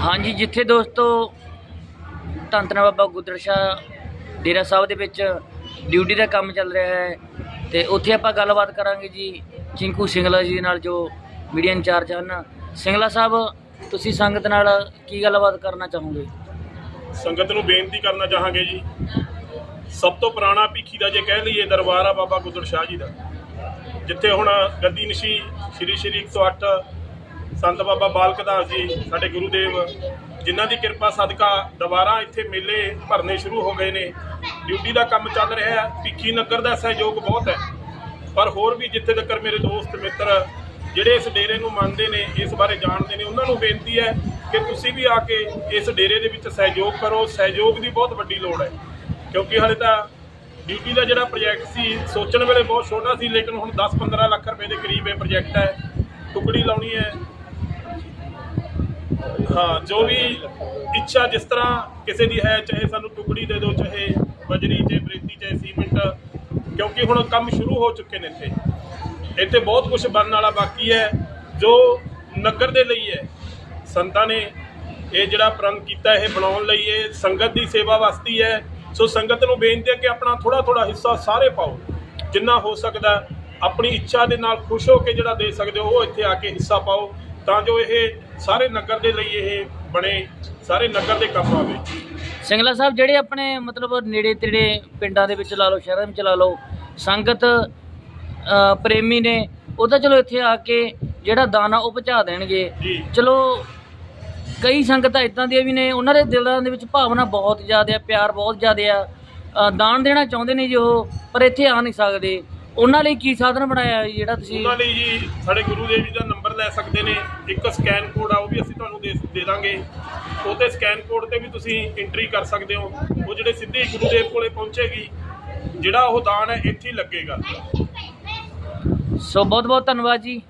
ਹਾਂਜੀ ਜਿੱਥੇ ਦੋਸਤੋ ਧੰਨ ਬਾਬਾ ਗੁੱਦਰ ਸ਼ਾਹ ਡੇਰਾ ਸਾਹਿਬ ਦੇ ਵਿੱਚ ਡਿਊਟੀ ਦਾ ਕੰਮ ਚੱਲ ਰਿਹਾ ਹੈ ਤੇ ਉੱਥੇ ਆਪਾਂ ਗੱਲਬਾਤ ਕਰਾਂਗੇ ਜੀ ਚਿੰਕੂ ਸਿੰਗਲਾ ਜੀ ਨਾਲ ਜੋ ਮੀਡੀਆ ਇੰਚਾਰਜ ਹਨ। ਸਿੰਗਲਾ ਸਾਹਿਬ, ਤੁਸੀਂ ਸੰਗਤ ਨਾਲ ਕੀ ਗੱਲਬਾਤ ਕਰਨਾ ਚਾਹੋਗੇ? ਸੰਗਤ ਨੂੰ ਬੇਨਤੀ ਕਰਨਾ ਚਾਹਾਂਗੇ ਜੀ। ਸਭ ਤੋਂ ਪੁਰਾਣਾ ਭੀਖੀ ਦਾ ਜੇ ਕਹਿ ਲਈਏ ਦਰਬਾਰ ਆ ਬਾਬਾ ਗੁੱਦਰ ਸ਼ਾਹ ਜੀ ਦਾ। ਜਿੱਥੇ ਹੁਣ ਗੱਦੀ ਨਸ਼ੀ ਸ਼੍ਰੀ ਸ਼੍ਰੀ 108 ਸੰਤ ਬਾਬਾ ਬਾਲਕ ਦਾਸ ਜੀ, ਸਾਡੇ ਗੁਰੂ ਦੇਵ ਜਿਨ੍ਹਾਂ ਦੀ ਕਿਰਪਾ ਸਦਕਾ ਦੁਬਾਰਾ ਇੱਥੇ ਮੇਲੇ ਭਰਨੇ ਸ਼ੁਰੂ ਹੋ ਗਏ ਨੇ। ਡਿਊਟੀ ਦਾ ਕੰਮ ਚੱਲ ਰਿਹਾ ਹੈ। ਭਿੱਖੀ ਨਗਰ ਦਾ ਸਹਿਯੋਗ ਬਹੁਤ ਹੈ। ਪਰ ਹੋਰ ਵੀ ਜਿੱਥੇ ਤੱਕ ਮੇਰੇ ਦੋਸਤ, ਮਿੱਤਰ ਜਿਹੜੇ ਇਸ ਡੇਰੇ ਨੂੰ ਮੰਨਦੇ ਨੇ, ਇਸ ਬਾਰੇ ਜਾਣਦੇ ਨੇ, ਉਹਨਾਂ ਨੂੰ ਬੇਨਤੀ ਹੈ ਕਿ ਤੁਸੀਂ ਵੀ ਆ ਕੇ ਇਸ ਡੇਰੇ ਦੇ ਵਿੱਚ ਸਹਿਯੋਗ ਕਰੋ। ਸਹਿਯੋਗ ਦੀ ਬਹੁਤ ਵੱਡੀ ਲੋੜ ਹੈ। ਕਿਉਂਕਿ ਹਾਲੇ ਤਾਂ ਡਿਊਟੀ ਦਾ ਜਿਹੜਾ ਪ੍ਰੋਜੈਕਟ ਸੀ, ਸੋਚਣ ਵੇਲੇ ਬਹੁਤ ਛੋਟਾ ਸੀ, ਲੇਕਿਨ ਹੁਣ 10-15 ਲੱਖ ਰੁਪਏ ਦੇ ਕਰੀਬ ਇਹ ਪ੍ਰੋਜੈਕਟ ਹੈ। ਟੁਕੜੀ ਲਾਉਣੀ ਹੈ ਹਾਂ, ਜੋ ਵੀ ਇੱਛਾ ਜਿਸ ਤਰ੍ਹਾਂ ਕਿਸੇ ਦੀ ਹੈ, ਚਾਹੇ ਸਾਨੂੰ ਟੁਕੜੀ ਦੇ ਦਿਓ, ਚਾਹੇ ਬਜਰੀ ਚਾਹੇ ਬਰੇਤੀ, ਚਾਹੇ ਸੀਮਿੰਟ, ਕਿਉਂਕਿ ਹੁਣ ਕੰਮ ਸ਼ੁਰੂ ਹੋ ਚੁੱਕੇ ਨੇ ਇੱਥੇ। ਇੱਥੇ ਬਹੁਤ ਕੁਝ ਬਣਨ ਵਾਲਾ ਬਾਕੀ ਹੈ, ਜੋ ਨਗਰ ਦੇ ਲਈ ਹੈ। ਸੰਤਾਂ ਨੇ ਇਹ ਜਿਹੜਾ ਪ੍ਰਣ ਕੀਤਾ, ਇਹ ਬਣਾਉਣ ਲਈ ਇਹ ਸੰਗਤ ਦੀ ਸੇਵਾ ਵਾਸਤੇ ਹੈ। ਸੋ ਸੰਗਤ ਨੂੰ ਬੇਨਤੀ ਹੈ ਕਿ ਆਪਣਾ ਥੋੜਾ ਥੋੜਾ ਹਿੱਸਾ ਸਾਰੇ ਪਾਓ। ਜਿੰਨਾ ਹੋ ਸਕਦਾ, ਆਪਣੀ ਇੱਛਾ ਦੇ ਨਾਲ ਖੁਸ਼ ਹੋ ਕੇ ਜਿਹੜਾ ਦੇ ਸਕਦੇ ਹੋ, ਉਹ ਇੱਥੇ ਆ ਕੇ ਹਿੱਸਾ ਪਾਓ। ਤਾਂ ਜੋ ਇਹ ਸਾਰੇ ਨਗਰ ਦੇ ਲਈ ਇਹ ਬਣੇ ਸਾਰੇ ਨਗਰ ਦੇ ਕੰਮ ਆਵੇ। ਸਿੰਗਲਾ ਸਾਹਿਬ ਜਿਹੜੇ ਆਪਣੇ ਮਤਲਬ ਨੇੜੇ ਤੇੜੇ ਪਿੰਡਾਂ ਦੇ ਵਿੱਚ ਲਾ ਲਓ ਸ਼ਹਿਰਾਂ ਵਿੱਚ ਲਾ ਲਓ ਸੰਗਤ ਪ੍ਰੇਮੀ ਨੇ ਉਹ ਤਾਂ ਚਲੋ ਇੱਥੇ ਆ ਕੇ ਜਿਹੜਾ ਦਾਣਾ ਉਹ ਪਹੁੰਚਾ ਦੇਣਗੇ। ਚਲੋ ਕਈ ਸੰਗਤਾਂ ਇਦਾਂ ਦੀਆਂ ਵੀ ਨੇ ਉਹਨਾਂ ਦੇ ਦਿਲਾਂ ਦੇ ਵਿੱਚ ਭਾਵਨਾ ਬਹੁਤ ਜ਼ਿਆਦਾ ਆ ਪਿਆਰ ਬਹੁਤ ਜ਼ਿਆਦਾ ਆ। ਦਾਨ ਦੇਣਾ ਚਾਹੁੰਦੇ ਨੇ ਜੀ ਉਹ ਪਰ ਇੱਥੇ ਆ ਨਹੀਂ ਸਕਦੇ। ਉਹਨਾਂ ਲਈ ਕੀ ਸਾਧਨ ਬਣਾਇਆ ਜਿਹੜਾ ਤੁਸੀਂ ਉਹਨਾਂ ਲਈ ਜੀ ਸਾਡੇ ਗੁਰੂ ਦੇਵ ਜੀ ਦਾ ਨੰਬਰ ਲੈ ਸਕਦੇ ਨੇ, ਇੱਕ ਸਕੈਨ ਕੋਡ ਆ, ਉਹ ਵੀ ਅਸੀਂ ਤੁਹਾਨੂੰ ਦੇ ਦੇ ਦਾਂਗੇ। ਉਹ ਸਕੈਨ ਕੋਡ ਤੇ ਵੀ ਤੁਸੀਂ ਐਂਟਰੀ ਕਰ ਸਕਦੇ ਹੋ। ਉਹ ਜਿਹੜੇ ਸਿੱਧੀ ਗੁਰੂ ਦੇਵ ਕੋਲੇ ਪਹੁੰਚੇਗੀ, ਜਿਹੜਾ ਉਹ ਦਾਨ ਹੈ ਇੱਥੇ ਹੀ ਲੱਗੇਗਾ। ਸੋ ਬਹੁਤ ਬਹੁਤ ਧੰਨਵਾਦ ਜੀ।